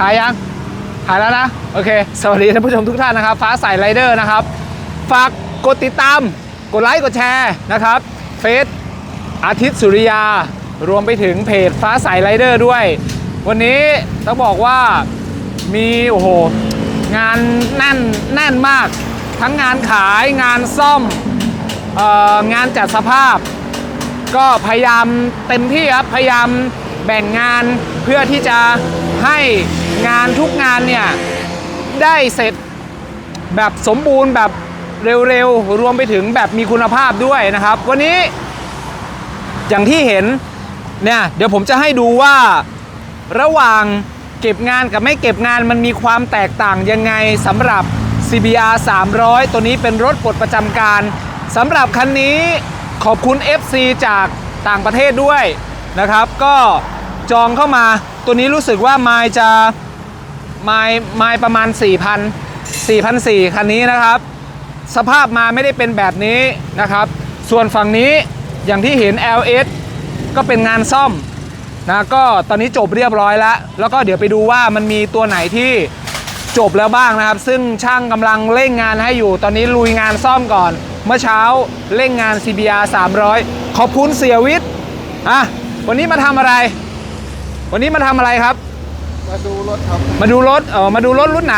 ถ่ายยังถ่ายแล้วนะ โอเค สวัสดีท่านผู้ชมทุกท่านนะครับ ฟ้าใสไรเดอร์นะครับ ฝากกดติดตาม กดไลค์ กดแชร์นะครับ เฟซอาทิตย์สุริยา รวมไปถึงเพจฟ้าใสไรเดอร์ด้วย วันนี้ต้องบอกว่ามีโอ้โห งานแน่นแน่นมาก ทั้งงานขายงานซ่อมอองานจัดสภาพ ก็พยายามเต็มที่ครับ พยายามแบ่งงานเพื่อที่จะ ให้งานทุกงานเนี่ย ได้เสร็จแบบสมบูรณ์แบบเร็วๆ รวมไปถึงแบบมีคุณภาพด้วยนะครับ วันนี้อย่างที่เห็นเนี่ยเดี๋ยวผมจะให้ดูว่าระหว่างเก็บงานกับไม่เก็บงานมันมีความแตกต่างยังไงสำหรับ CBR 300 ตัวนี้เป็นรถปลดประจำการสำหรับคันนี้ขอบคุณ FC จากต่างประเทศด้วยนะครับ ก็ จองเข้ามา ตัวนี้รู้สึกว่าไมล์จะไมล์ไมล์ประมาณ 4,000 4,400คันนี้นะครับ สภาพมาไม่ได้เป็นแบบนี้นะครับ ส่วนฝั่งนี้อย่างที่เห็น LS ก็เป็นงานซ่อมนะก็ตอนนี้จบเรียบร้อยแล้ว แล้วก็เดี๋ยวไปดูว่ามันมีตัวไหนที่จบแล้วบ้างนะครับ ซึ่งช่างกำลังเร่งงานให้อยู่ ตอนนี้ลุยงานซ่อมก่อน เมื่อเช้าเร่งงาน CBR 300 ขอบคุณเสียวิทย์อะวันนี้มาทำอะไร วันนี้มาทำอะไรครับ มาดูรถครับ มาดูรถเออมาดูรถรุ่นไหน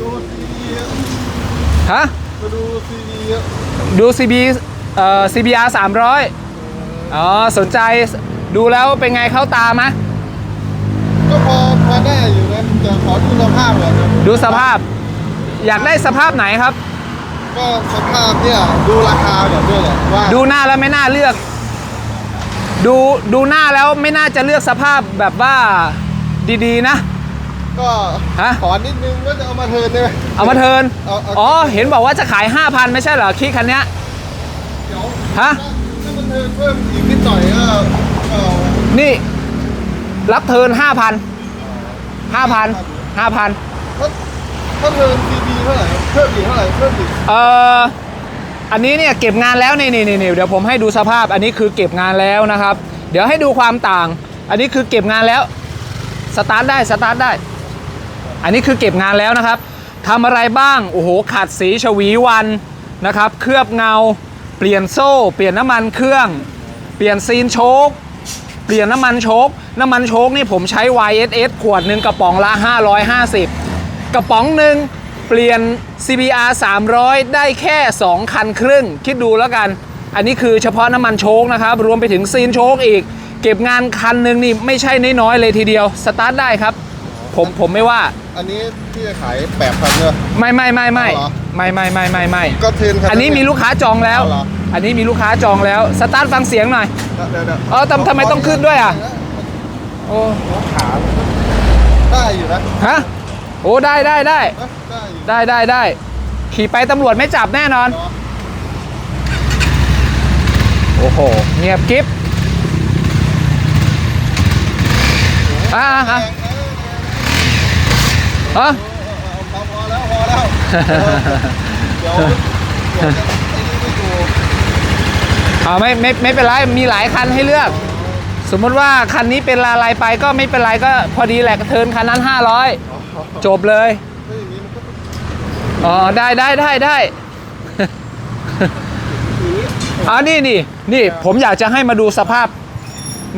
ดูซีดีฮะ มาดูซีดีดู CB เอ่อ CBR 300อ๋อสนใจดูแล้วเป็นไงเข้าตามะก็พอพอได้อยู่นะแต่ขอดูสภาพก่อนนะดูสภาพ อยากได้สภาพไหนครับ ก็สภาพเนี่ยดูราคาก่อนด้วยแหละว่าดูหน้าแล้วไม่น่าเลือก ดูดูหน้าแล้วไม่น่าจะเลือกสภาพแบบว่าดีๆนะ ก็ฮะ ขอนิดนึงก็จะเอามาเทิร์นได้ไหม เอามาเทิร์นเอาเอา อ๋อ เห็นบอกว่าจะขาย 5,000 ไม่ใช่เหรอคิดคันเนี้ย เดี๋ยวฮะ ถ้ามันเทิร์นเพิ่มอีกนิดหน่อยก็ก็นี่รับเทิร์น5,000 5,000 5,000 ถ้าถ้าเทิร์นซีดีเท่าไหร่ เพิ่มอีกเท่าไหร่ เพิ่มอีกเอ่อ อันนี้เนี่ยเก็บงานแล้วนี่นี่นี่เดี๋ยวผมให้ดูสภาพอันนี้คือเก็บงานแล้วนะครับ เดี๋ยวให้ดูความต่าง อันนี้คือเก็บงานแล้วสตาร์ทได้สตาร์ทได้ อันนี้คือเก็บงานแล้วนะครับทำอะไรบ้าง โอ้โห ขัดสีชวีวันนะครับ เคลือบเงา เปลี่ยนโซ่ เปลี่ยนน้ำมันเครื่อง เปลี่ยนซีนโชค เปลี่ยนน้ำมันโชค น้ำมันโชคนี่ผมใช้ YSS ขวดหนึ่งกระป๋องละ 550 กระป๋องหนึ่ง เปลี่ยน CBR 300 ได้แค่ 2 คันครึ่ง คิดดูแล้วกัน อันนี้คือเฉพาะน้ำมันโชคนะครับ รวมไปถึงซีนโชคอีก เก็บงานคันหนึ่งนี่ไม่ใช่น้อยๆเลยทีเดียว สตาร์ทได้ครับ ผมผมไม่ว่า อันนี้พี่จะขายแปดพันเนี่ยไม่ไม่ไม่ไม่เอาเหรอ ไม่ไม่ไม่ไม่ไม่ก็เทิร์นคัอันนี้มีลูกค้าจองแล้ว เอาเหรอ อันนี้มีลูกค้าจองแล้ว สตาร์ทฟังเสียงหน่อย เดี๋ยวเดี๋ยวเออทำทำไมต้องขึ้นด้วยอะ โอ้ขาได้อยู่นะ ฮะ โอ้ได้ได้ได้ได้อยู่ได้ได้ได้ขี่ไปตำรวจไม่จับแน่นอนเนาะโอ้โห เงียบกิ๊บอ่าอะอะพอพอแล้วพอแล้วเดี๋ยวเดี๋ยวจะไอ้นี่ไม่ดูเอาไม่ไม่ไม่เป็นไรมีหลายคันให้เลือก สมมติว่าคันนี้เป็นอะไรไปก็ไม่เป็นไรก็พอดีแหละเทิร์นคันนั้น 500 จบเลยถ้าอย่างนี้มันก็อ๋อได้ได้ได้ได้อ๋อนี่นี่นี่ผมอยากจะให้มาดูสภาพ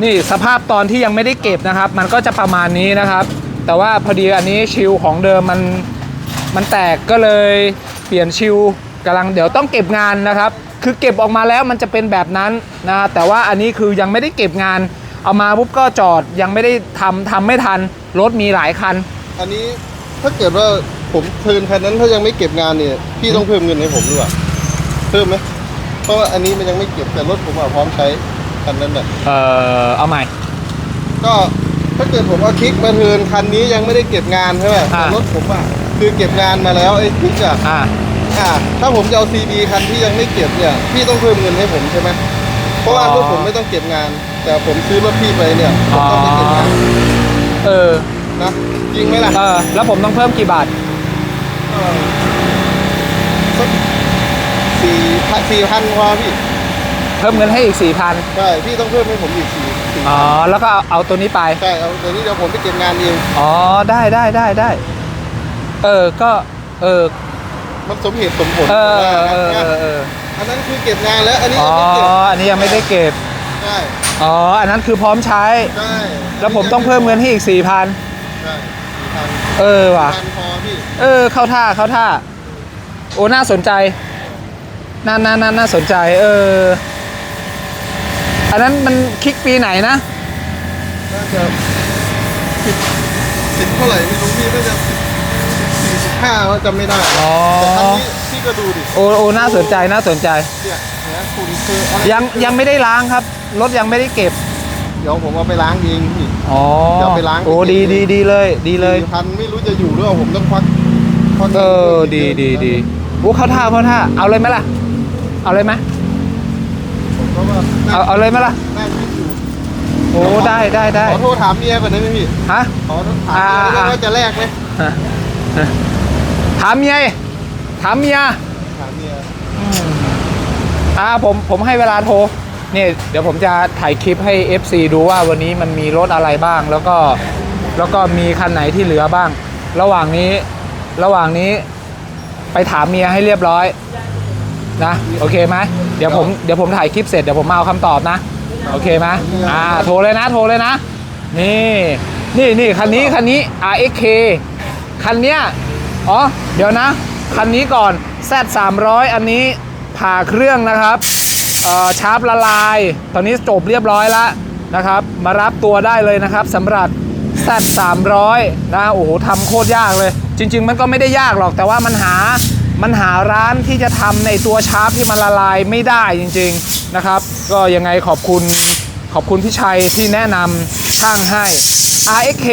นี่สภาพตอนที่ยังไม่ได้เก็บนะครับ มันก็จะประมาณนี้นะครับ แต่ว่าพอดีอันนี้ชิลของเดิมมันมันแตกก็เลยเปลี่ยนชิลกำลังเดี๋ยวต้องเก็บงานนะครับ คือเก็บออกมาแล้วมันจะเป็นแบบนั้นนะแต่ว่าอันนี้คือยังไม่ได้เก็บงาน เอามาปุ๊บก็จอดยังไม่ได้ทำทำไม่ทันรถมีหลายคัน อันนี้ถ้าเกิดว่าผมเทิร์นคันนั้นถ้ายังไม่เก็บงานเนี่ย พี่ต้องเพิ่มเงินให้ผมด้วยเพิ่มไหมเพราะว่าอันนี้มันยังไม่เก็บแต่รถผมอะพร้อมใช้คันนั้นน่ะเอ่อเอาใหม่ ก็ถ้าเกิดผมเอาคลิกมาเทิร์นคันนี้ยังไม่ได้เก็บงานใช่ไหมอ่า แต่รถผมอะคือเก็บงานมาแล้วไอ้คลิกอะอ่า อ่า ถ้าผมจะเอาซีดีคันที่ยังไม่เก็บเนี่ยพี่ต้องเพิ่มเงินให้ผมใช่ไหมเพราะว่าอ๋อ รถผมไม่ต้องเก็บงาน แต่ผมซื้อรถพี่ไปเนี่ยผมต้องไปเก็บงาน เออ นะจริงไหมล่ะเออแล้วผมต้องเพิ่มกี่บาทเออสักสี่พันสี่พันพอพี่เพิ่มเงินให้อีกสี่พันใช่พี่ต้องเพิ่มให้ผมอีกสี่สี่อ๋อแล้วก็เอาเอาตัวนี้ไป ใช่เอาเดี๋ยวนี้เดี๋ยวผมไปเก็บงานเองอ๋อได้ได้ได้ได้เออก็เออมันสมเหตุสมผลเออว่าเออเอนะอเอออันนั้นคือเก็บงานแล้ว อันนี้อ๋อยังไม่เก็บอันนี้ยังไม่ได้เก็บใช่อ๋ออันนั้นคือพร้อมใช้ ใช่แล้วผมต้องเพิ่มเงินให้อีกสี่พัน ใช่สี่พันเออว่ะ พันพอพี่เออ เข้าท่าเข้าท่า โอ้ น่าสนใจ น่าน่าน่าน่าสนใจ เออ อันนั้นมันคลิกปีไหนนะ น่าจะสิบสิบเท่าไหร่ไม่รู้พี่น่าจะสิบสี่สิบห้าว่าจำไม่ได้อ๋อ แต่ครั้งนี้พี่ก็ดูดิโอ้โอ้น่าสนใจน่าสนใจ เนี่ยเนี่ยคุณคืออะไรยังยังไม่ได้ล้างครับ รถยังไม่ได้เก็บ เดี๋ยวผมเอาไปล้างเองพี่ อ๋อเดี๋ยวไปล้างโอ้ดีดีดีเลย ดีเลยสี่พันไม่รู้จะอยู่หรือเปล่าผมต้องควักควักเออดีดีดีโอ้เข้าท่าเข้าท่า เอาเลยไหมล่ะ เอาเลยไหมผมก็ว่าเอาเอาเลยไหมล่ะ น่าคิดอยู่โอ้ได้ได้ได้ขอโทษถามเมียก่อนได้ไหมพี่ฮะ ขอโทษถามเมียได้ไหมอ่า ว่าจะแลกไหมฮะฮะถามเมียถามเมียถามเมียอ่าผมผมให้เวลาโทร เนี่ยเดี๋ยวผมจะถ่ายคลิปให้ FC ดูว่าวันนี้มันมีรถอะไรบ้าง แล้วก็แล้วก็มีคันไหนที่เหลือบ้าง ระหว่างนี้ระหว่างนี้ไปถามเมียให้เรียบร้อยนะโอเคไหมเดี๋ยวผมเดี๋ยวผมถ่ายคลิปเสร็จเดี๋ยวผมมาเอาคำตอบนะ โอเคไหมอ่าโทรเลยนะโทรเลยนะ นี่นี่นี่คันนี้คันนี้ RXK คันเนี้ยอ๋อเดี๋ยวนะ คันนี้ก่อน Z 300 อันนี้ผ่าเครื่องนะครับ ชาร์ปละลาย ตอนนี้จบเรียบร้อยแล้วนะครับ มารับตัวได้เลยนะครับสำหรับ Z 300นะโอ้โหทำโคตรยากเลย จริง ๆ มันก็ไม่ได้ยากหรอกแต่ว่ามันหามันหาร้านที่จะทำในตัวชาร์ปที่มันละลายไม่ได้จริง ๆนะครับ ก็ยังไงขอบคุณขอบคุณพี่ชัยที่แนะนำช่างให้ RXK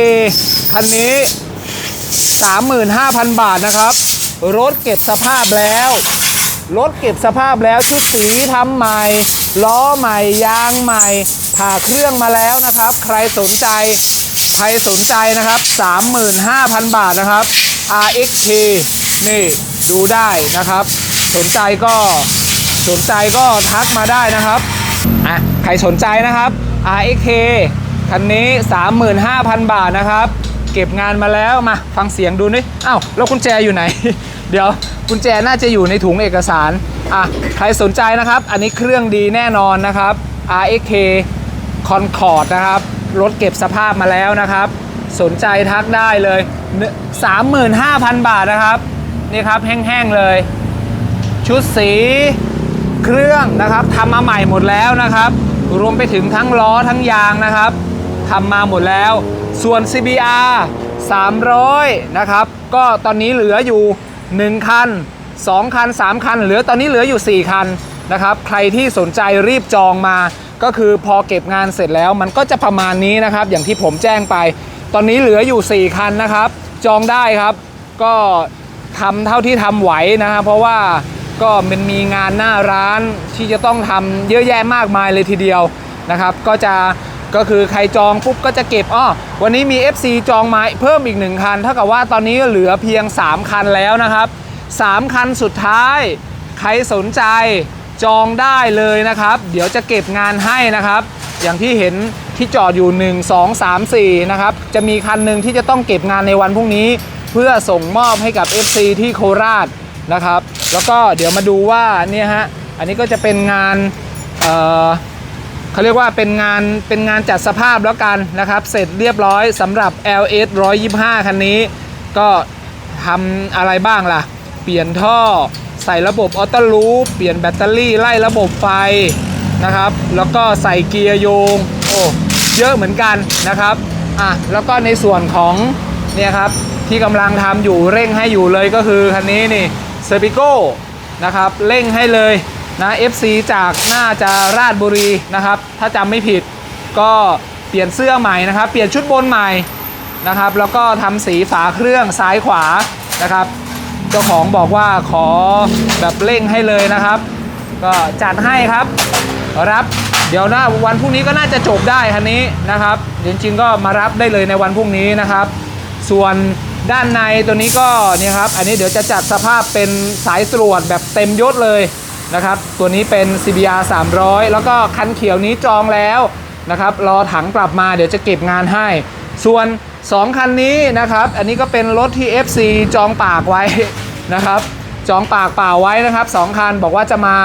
คันนี้ 35,000 บาทนะครับ รถเก็บสภาพแล้ว รถเก็บสภาพแล้วชุดสีทำใหม่ ล้อใหม่ยางใหม่ ผ่าเครื่องมาแล้วนะครับ ใครสนใจ ใครสนใจนะครับ 35,000 บาทนะครับ RXK นี่ดูได้นะครับ สนใจก็สนใจก็ทักมาได้นะครับอะใครสนใจนะครับ RXK คันนี้ 35,000 บาทนะครับ เก็บงานมาแล้วมาฟังเสียงดูนี่อ้าวแล้วกุญแจอยู่ไหน เดี๋ยว กุญแจน่าจะอยู่ในถุงเอกสารอะใครสนใจนะครับ อันนี้เครื่องดีแน่นอนนะครับ RXK Concord นะครับ รถเก็บสภาพมาแล้วนะครับ สนใจทักได้เลย 35,000 บาทนะครับ นี่ครับแห้งๆเลย ชุดสีเครื่องนะครับทำมาใหม่หมดแล้วนะครับ รวมไปถึงทั้งล้อทั้งยางนะครับทำมาหมดแล้ว ส่วน CBR 300 นะครับ ก็ตอนนี้เหลืออยู่ 1 คัน 2 คัน 3 คัน เหลือตอนนี้เหลืออยู่ 4 คันนะครับ ใครที่สนใจรีบจองมา ก็คือพอเก็บงานเสร็จแล้วมันก็จะประมาณนี้นะครับ อย่างที่ผมแจ้งไป ตอนนี้เหลืออยู่ 4 คันนะครับ จองได้ครับ ก็ทำเท่าที่ทำไหวนะครับ เพราะว่าก็มันมีงานหน้าร้านที่จะต้องทำเยอะแยะมากมายเลยทีเดียวนะครับ ก็จะ ก็คือใครจองปุ๊บก็จะเก็บอ้อวันนี้มี FC จองไมาเพิ่มอีกหนึ่งคัน เท่ากับว่าตอนนี้เหลือเพียง 3 คันแล้วนะครับ 3 คันสุดท้าย ใครสนใจจองได้เลยนะครับ เดี๋ยวจะเก็บงานให้นะครับ อย่างที่เห็นที่จอดอยู่ 1 2 3 4 นะครับ จะมีคันหนึ่งที่จะต้องเก็บงานในวันพรุ่งนี้ เพื่อส่งมอบให้กับ FC ที่โคราชนะครับ แล้วก็เดี๋ยวมาดูว่าเนี่ยฮะอันนี้ก็จะเป็นงานเอ่อ เขาเรียกว่าเป็นงานเป็นงานจัดสภาพแล้วกันนะครับ เสร็จเรียบร้อยสำหรับ LS 125 คันนี้ ก็ทำอะไรบ้างล่ะ เปลี่ยนท่อใส่ระบบออโต้ลูปเปลี่ยนแบตเตอรี่ไล่ระบบไฟนะครับ แล้วก็ใส่เกียร์โยงโอ้เยอะเหมือนกันนะครับอะแล้วก็ในส่วนของเนี่ยครับที่กำลังทำอยู่เร่งให้อยู่เลยก็คือคันนี้นี่เซอร์ปิโก้นะครับเร่งให้เลย นะ FC จากน่าจะราชบุรีนะครับ ถ้าจำไม่ผิดก็เปลี่ยนเสื้อใหม่นะครับ เปลี่ยนชุดบนใหม่นะครับ แล้วก็ทำสีฝาเครื่องซ้ายขวานะครับ เจ้าของบอกว่าขอแบบเร่งให้เลยนะครับ ก็จัดให้ครับรับ เดี๋ยวนะวันพรุ่งนี้ก็น่าจะจบได้คันนี้นะครับจริงๆก็มารับได้เลยในวันพรุ่งนี้นะครับ ส่วนด้านในตัวนี้ก็เนี่ยครับ อันนี้เดี๋ยวจะจัดสภาพเป็นสายตรวจแบบเต็มยศเลย นะครับ ตัวนี้เป็น CBR 300 แล้วก็คันเขียวนี้จองแล้วนะครับรอถังกลับมาเดี๋ยวจะเก็บงานให้ ส่วน 2 คันนี้นะครับ อันนี้ก็เป็นรถที่ FC จองปากไว้นะครับ จองปากเปล่าไว้นะครับ 2 คันบอกว่าจะมา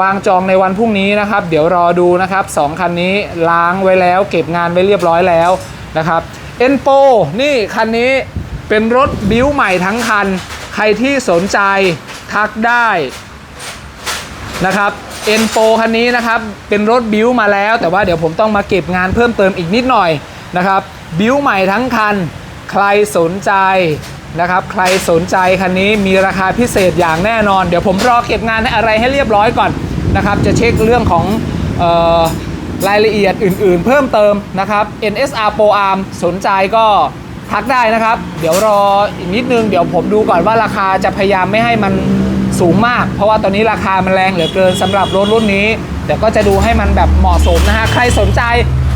วางจองในวันพรุ่งนี้นะครับ เดี๋ยวรอดูนะครับ 2 คันนี้ล้างไว้แล้ว เก็บงานไว้เรียบร้อยแล้วนะครับเอ็นโปนี่คันนี้เป็นรถบิ้วใหม่ทั้งคัน ใครที่สนใจทักได้ นะครับเอ็นโปคันนี้นะครับเป็นรถบิวมาแล้ว แต่ว่าเดี๋ยวผมต้องมาเก็บงานเพิ่มเติมอีกนิดหน่อยนะครับบิวใหม่ทั้งคัน ใครสนใจนะครับใครสนใจคันนี้มีราคาพิเศษอย่างแน่นอน เดี๋ยวผมรอเก็บงานอะไรให้เรียบร้อยก่อนนะครับจะเช็คเรื่องของออรายละเอียดอื่นๆ เพิ่มเติมนะครับ NSR Pro Arm สนใจก็ทักได้นะครับ เดี๋ยวรออีกนิดนึง เดี๋ยวผมดูก่อนว่าราคาจะพยายามไม่ให้มัน สูงมาก เพราะว่าตอนนี้ราคามันแรงเหลือเกินสำหรับรถรุ่นนี้เดี๋ยวก็จะดูให้มันแบบเหมาะสมนะฮะ ใครสนใจ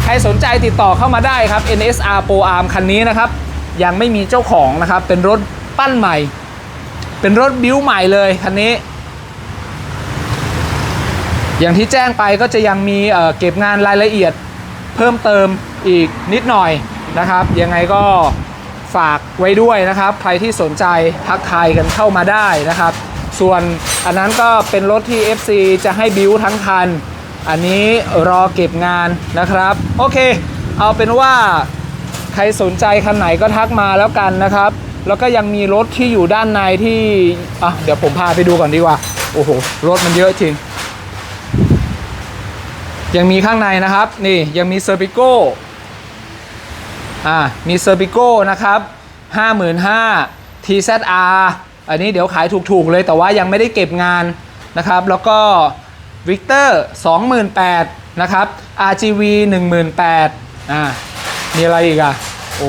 ใครสนใจติดต่อเข้ามาได้ครับ NSR Pro Arm คันนี้นะครับ ยังไม่มีเจ้าของนะครับ เป็นรถปั้นใหม่ เป็นรถบิ้วใหม่เลยคันนี้ อย่างที่แจ้งไปก็จะยังมีเเก็บงานรายละเอียดเพิ่มเติมอีกนิดหน่อยนะครับ ยังไงก็ฝากไว้ด้วยนะครับ ใครที่สนใจทักทายกันเข้ามาได้นะครับ ส่วนอันนั้นก็เป็นรถที่ FC จะให้บิวทั้งคัน อันนี้รอเก็บงานนะครับ โอเค เอาเป็นว่าใครสนใจคันไหนก็ทักมาแล้วกันนะครับ แล้วก็ยังมีรถที่อยู่ด้านในที่อะเดี๋ยวผมพาไปดูก่อนดีกว่า โอ้โห รถมันเยอะจริง ยังมีข้างในนะครับ นี่ยังมีเซอร์ปิโก้อ่ามีเซอร์ปิโก้นะครับ 55,000 TZR อันนี้เดี๋ยวขายถูกๆเลยแต่ว่ายังไม่ได้เก็บงานนะครับ แล้วก็ Victor 28,000นะครับ RGV 18,000อ่ามีอะไรอีกอะ โอ้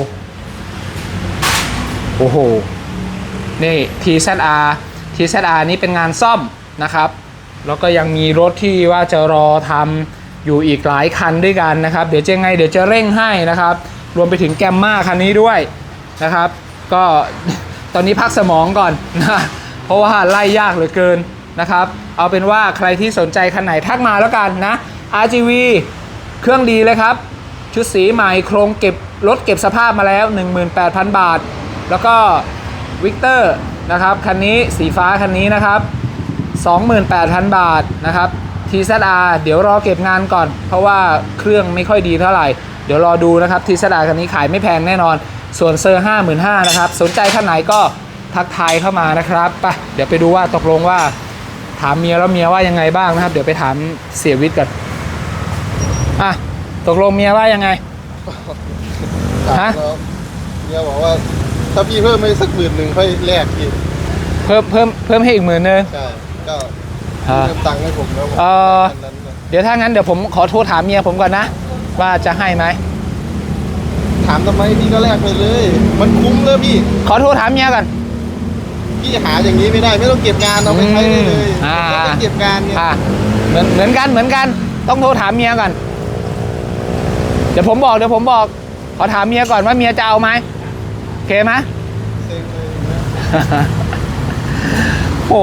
โอ้โห นี่ TZR TZR นี่เป็นงานซ่อมนะครับ แล้วก็ยังมีรถที่ว่าจะรอทำอยู่อีกหลายคันด้วยกันนะครับ เดี๋ยวจะไงเดี๋ยวจะเร่งให้นะครับ รวมไปถึงแกมมาคันนี้ด้วยนะครับ ก็ ตอนนี้พักสมองก่อนนะเพราะว่าไล่ยากเหลือเกินนะครับ เอาเป็นว่าใครที่สนใจคันไหนทักมาแล้วกันนะ RGV เครื่องดีเลยครับ ชุดสีใหม่โครงเก็บรถเก็บสภาพมาแล้ว 18,000 บาท แล้วก็วิกเตอร์นะครับคันนี้สีฟ้าคันนี้นะครับ 28,000 บาทนะครับ TZR เดี๋ยวรอเก็บงานก่อน เพราะว่าเครื่องไม่ค่อยดีเท่าไหร่ เดี๋ยวรอดูนะครับ TZR คันนี้ขายไม่แพงแน่นอน ส่วนเซอร์55,000นะครับ สนใจคันไหนก็ทักทายเข้ามานะครับไปเดี๋ยวไปดูว่าตกลงว่าถามเมียแล้วเมียว่ายังไงบ้างนะครับ เดี๋ยวไปถามเสียวิทย์ก่อนอะตกลงเมียว่ายังไง ฮะแล้วเนี่ยบอกว่า ถ้าพี่เพิ่มไม่สักหมื่นหนึ่งค่อยแลกพี่เพิ่มเพิ่มเพิ่มให้อีกหมื่นนึงใช่ก็อ่าเพิ่มตังค์ให้ผมแล้วผมเอ่ออันนั้นน่ะเดี๋ยวถ้างั้นเดี๋ยวผมขอโทรถามเมียผมก่อนนะ ว่าจะให้ไหม ถามทำไมพี่ก็แลกไปเลย มันคุ้มเลยพี่ ขอโทรถามเมียก่อน พี่หาอย่างนี้ไม่ได้ ไม่ต้องเก็บงานเอาไปใช้ได้เลยอืมอ่า ไม่ต้องเก็บงานเนี่ยอะเหมือนเหมือนกันเหมือนกัน ต้องโทรถามเมียก่อน เดี๋ยวผมบอกเดี๋ยวผมบอก ขอถามเมียก่อนว่าเมียจะเอาไหมโอเคไหม เซ็งเลยนะโอ้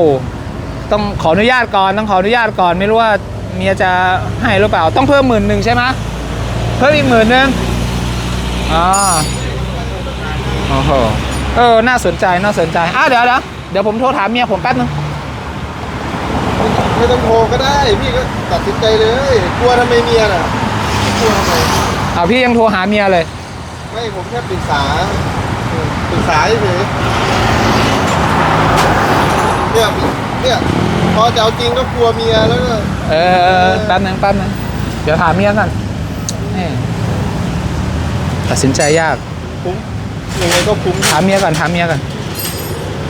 ต้องขออนุญาตก่อนต้องขออนุญาตก่อนไม่รู้ว่าเมียจะให้หรือเปล่า ต้องเพิ่มหมื่นหนึ่งใช่ไหมเพิ่มอีกหมื่นหนึ่ง อ่าโอ้โหเออ น่าสนใจน่าสนใจอะเดี๋ยวเดี๋ยวเดี๋ยวผมโทรถามเมียผมแป๊บนึงไม่ต้องโทรก็ได้ พี่ก็ตัดสินใจเลย กลัวทำไมเมียน่ะกลัวทำไมอ่าพี่ยังโทรหาเมียเลย ไม่ผมแค่ปรึกษาเออปรึกษาเฉยเนี่ยเนี่ยพอจะเอาจริงก็กลัวเมียแล้วก็เออแป๊บนึงแป๊บนึงเดี๋ยวถามเมียก่อนแม่ ตัดสินใจยาก คุ้มยังไงก็คุ้มถามเมียก่อนถามเมียก่อน